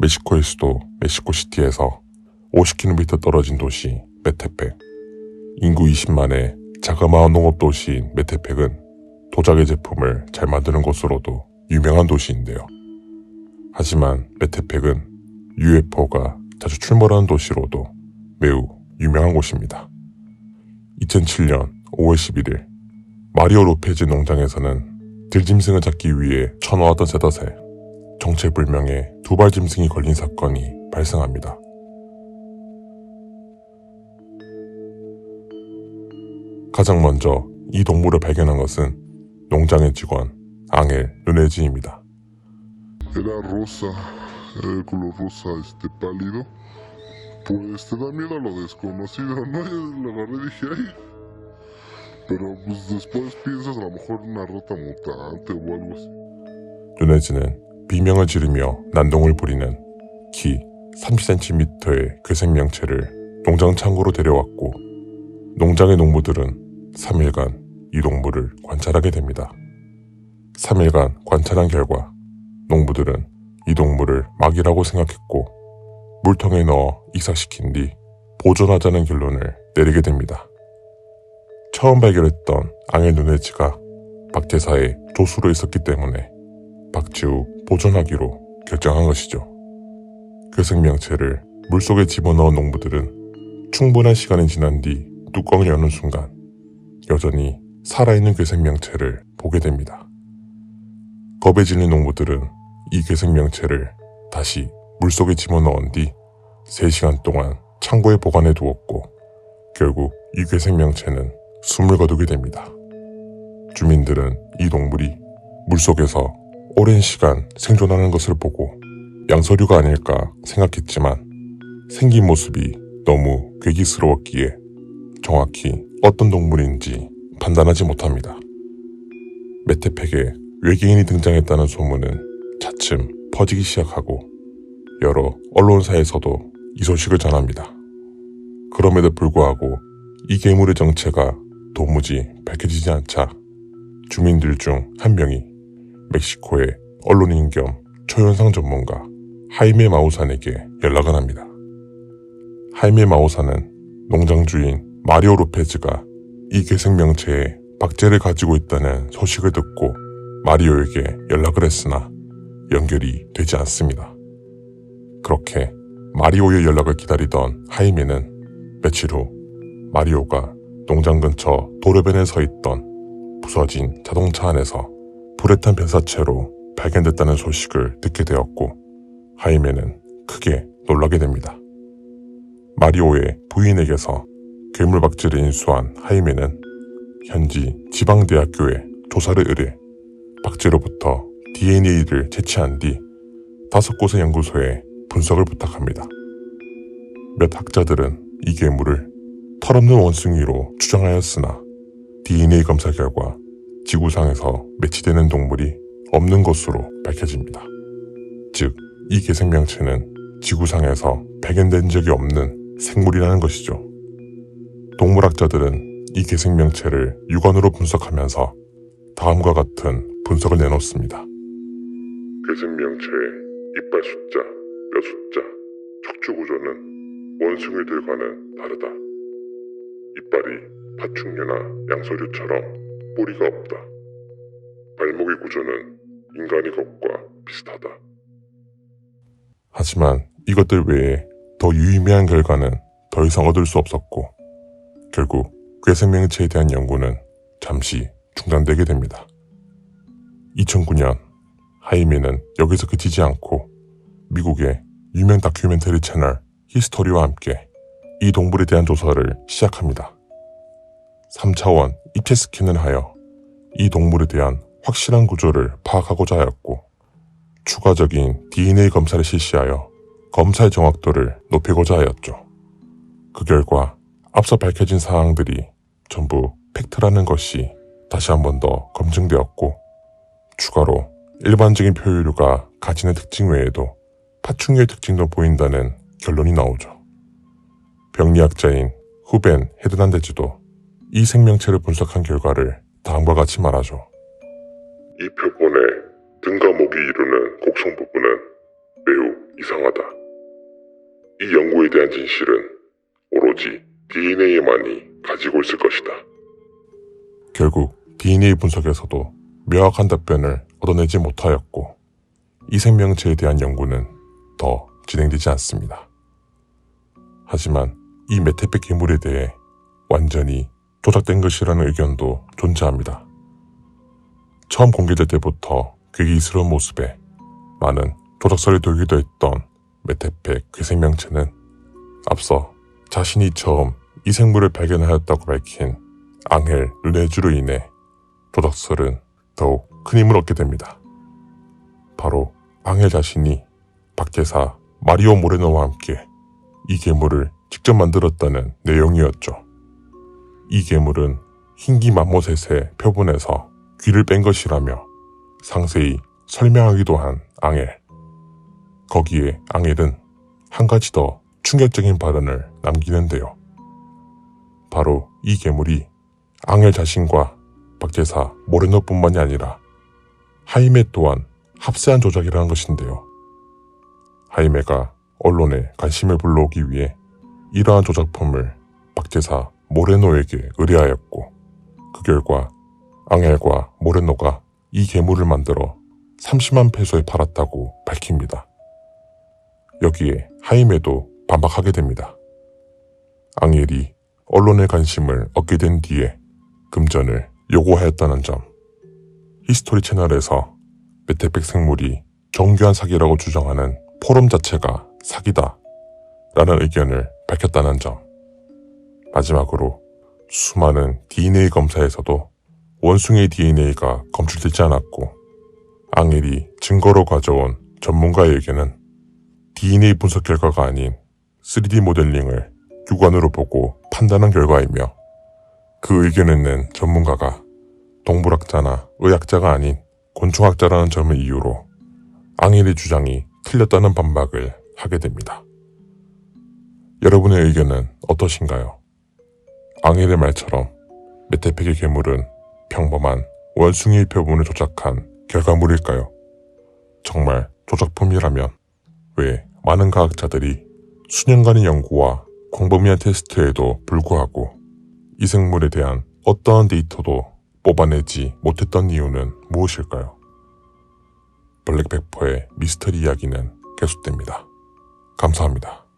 멕시코의 수도 멕시코시티에서 50km 떨어진 도시 메테펙. 인구 20만의 자그마한 농업 도시인 메테펙은 도자기 제품을 잘 만드는 곳으로도 유명한 도시인데요. 하지만 메테펙은 UFO가 자주 출몰하는 도시로도 매우 유명한 곳입니다. 2007년 5월 11일 마리오 로페즈 농장에서는 들짐승을 잡기 위해 쳐놓았던 셋덫에 정체불명의 두발 짐승이 걸린 사건이 발생합니다. 가장 먼저 이 동물을 발견한 것은 농장의 직원 앙헬 누네지입니다. Era rosa, era de color rosa, este pálido. Pues te da miedo a lo desconocido, ¿no? Yo lo agarré y dije, ay. Pero pues después piensas a lo mejor una rata mutante o algo así. 누네지는 비명을 지르며 난동을 부리는 키 30cm의 그 생명체를 농장 창고로 데려왔고 농장의 농부들은 3일간 이 동물을 관찰하게 됩니다. 3일간 관찰한 결과 농부들은 이 동물을 막이라고 생각했고 물통에 넣어 익사시킨 뒤 보존하자는 결론을 내리게 됩니다. 처음 발견했던 앙의 누네지가 박제사의 조수로 있었기 때문에 후 보존하기로 결정한 것이죠. 그 생명체를 물속에 집어넣은 농부들은 충분한 시간이 지난 뒤 뚜껑을 여는 순간 여전히 살아있는 그 생명체를 보게 됩니다. 겁에 질린 농부들은 이 괴생명체를 다시 물속에 집어넣은 뒤 3시간 동안 창고에 보관해 두었고 결국 이 괴생명체는 숨을 거두게 됩니다. 주민들은 이 동물이 물속에서 오랜 시간 생존하는 것을 보고 양서류가 아닐까 생각했지만 생긴 모습이 너무 괴기스러웠기에 정확히 어떤 동물인지 판단하지 못합니다. 메테팩에 외계인이 등장했다는 소문은 차츰 퍼지기 시작하고 여러 언론사에서도 이 소식을 전합니다. 그럼에도 불구하고 이 괴물의 정체가 도무지 밝혀지지 않자 주민들 중 한 명이 멕시코의 언론인 겸 초현상 전문가 하이메 마우산에게 연락을 합니다. 하이메 마우산은 농장 주인 마리오 로페즈가 이 괴생명체에 박제를 가지고 있다는 소식을 듣고 마리오에게 연락을 했으나 연결이 되지 않습니다. 그렇게 마리오의 연락을 기다리던 하이메는 며칠 후 마리오가 농장 근처 도로변에 서 있던 부서진 자동차 안에서 불에 탄 변사체로 발견됐다는 소식을 듣게 되었고 하이메는 크게 놀라게 됩니다. 마리오의 부인에게서 괴물 박쥐를 인수한 하이메는 현지 지방대학교에 조사를 의뢰 박쥐로부터 DNA를 채취한 뒤 다섯 곳의 연구소에 분석을 부탁합니다. 몇 학자들은 이 괴물을 털없는 원숭이로 추정하였으나 DNA 검사 결과 지구상에서 매치되는 동물이 없는 것으로 밝혀집니다. 즉, 이 개생명체는 지구상에서 발견된 적이 없는 생물이라는 것이죠. 동물학자들은 이 개생명체를 육안으로 분석하면서 다음과 같은 분석을 내놓습니다. 괴생명체의 이빨 숫자, 뼈 숫자, 척추 구조는 원숭이들과는 다르다. 이빨이 파충류나 양서류처럼 뿌리가 없다. 발목의 구조는 인간의 것과 비슷하다. 하지만 이것들 외에 더 유의미한 결과는 더 이상 얻을 수 없었고 결국 괴 생명체에 대한 연구는 잠시 중단되게 됩니다. 2009년 하이미는 여기서 그치지 않고 미국의 유명 다큐멘터리 채널 히스토리와 함께 이 동물에 대한 조사를 시작합니다. 3차원 입체 스캔을 하여 이 동물에 대한 확실한 구조를 파악하고자 하였고 추가적인 DNA 검사를 실시하여 검사의 정확도를 높이고자 하였죠. 그 결과 앞서 밝혀진 사항들이 전부 팩트라는 것이 다시 한 번 더 검증되었고 추가로 일반적인 표류가 가지는 특징 외에도 파충류의 특징도 보인다는 결론이 나오죠. 병리학자인 후벤 헤드난데즈도 이 생명체를 분석한 결과를 다음과 같이 말하죠. 이 표본의 등과 목이 이루는 곡선 부분은 매우 이상하다. 이 연구에 대한 진실은 오로지 DNA만이 가지고 있을 것이다. 결국 DNA 분석에서도 명확한 답변을 얻어내지 못하였고 이 생명체에 대한 연구는 더 진행되지 않습니다. 하지만 이 메테페 괴물에 대해 완전히 조작된 것이라는 의견도 존재합니다. 처음 공개될 때부터 괴기스러운 모습에 많은 조작설이 돌기도 했던 메테페 괴생명체는 앞서 자신이 처음 이 생물을 발견하였다고 밝힌 앙헬 르네주로 인해 조작설은 더욱 큰 힘을 얻게 됩니다. 바로 앙헬 자신이 박제사 마리오 모레노와 함께 이 괴물을 직접 만들었다는 내용이었죠. 이 괴물은 흰기 맘모셋의 표본에서 귀를 뺀 것이라며 상세히 설명하기도 한 앙헬. 거기에 앙헬은 한 가지 더 충격적인 발언을 남기는데요. 바로 이 괴물이 앙헬 자신과 박제사 모레노뿐만이 아니라 하이메 또한 합세한 조작이라는 것인데요. 하이메가 언론에 관심을 불러오기 위해 이러한 조작품을 박제사 모레노에게 의뢰하였고 그 결과 앙헬과 모레노가 이 괴물을 만들어 30만 페소에 팔았다고 밝힙니다. 여기에 하임에도 반박하게 됩니다. 앙헬이 언론의 관심을 얻게 된 뒤에 금전을 요구하였다는 점. 히스토리 채널에서 메테백 생물이 정교한 사기라고 주장하는 포럼 자체가 사기다 라는 의견을 밝혔다는 점. 마지막으로 수많은 DNA 검사에서도 원숭이 DNA가 검출되지 않았고 앙헬이 증거로 가져온 전문가의 의견은 DNA 분석 결과가 아닌 3D 모델링을 육안으로 보고 판단한 결과이며 그 의견을 낸 전문가가 동물학자나 의학자가 아닌 곤충학자라는 점을 이유로 앙헬의 주장이 틀렸다는 반박을 하게 됩니다. 여러분의 의견은 어떠신가요? 앙헬의 말처럼 메테팩의 괴물은 평범한 원숭이의 표본을 조작한 결과물일까요? 정말 조작품이라면 왜 많은 과학자들이 수년간의 연구와 광범위한 테스트에도 불구하고 이 생물에 대한 어떠한 데이터도 뽑아내지 못했던 이유는 무엇일까요? 블랙페퍼의 미스터리 이야기는 계속됩니다. 감사합니다.